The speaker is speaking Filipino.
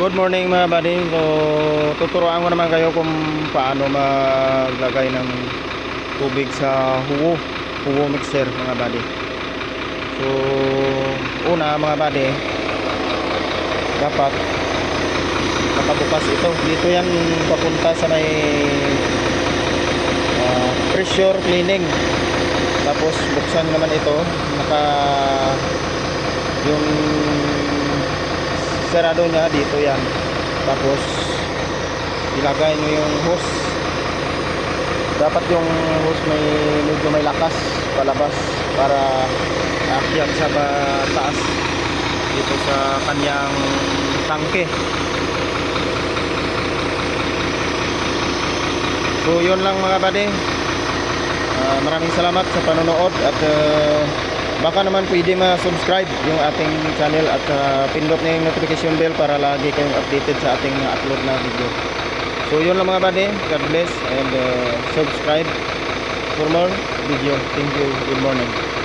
Good morning mga buddy. So, tuturuan ko naman kayo kung paano maglagay ng tubig sa huwo. Huwo mixer mga buddy. So, una mga buddy, dapat nakabukas ito. Dito yan papunta sa may ah, pressure cleaning. Tapos buksan naman ito. Naka yung sarado niya dito yan. Tapos ilagay nyo yung hose. Dapat yung hose may medyo may lakas palabas para aakyat sa taas dito sa kanyang tangke. So yun lang mga buddy. Ah, maraming salamat sa panonood at ah, baka naman pwede ma-subscribe yung ating channel at ah, pindot na yung notification bell para lagi kayong updated sa ating upload na video. So yun lang mga buddy. God bless and ah, subscribe for more video. Thank you. Good morning.